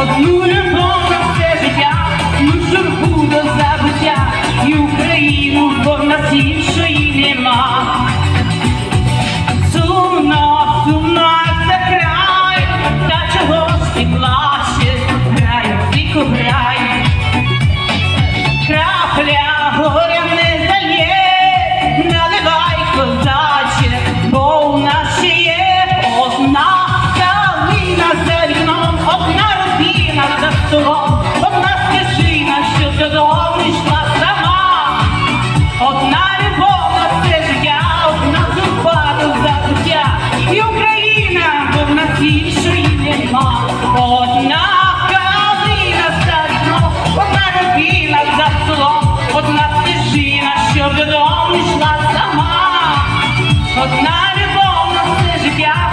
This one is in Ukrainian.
одну любов на все життя, ну журбу до забуття. І Україну в нас і Україна, бо в нас іншої нема. Одна калина за вікном, одна родина за селом, одна стежина, що додому йшла сама, одна любов на все життя.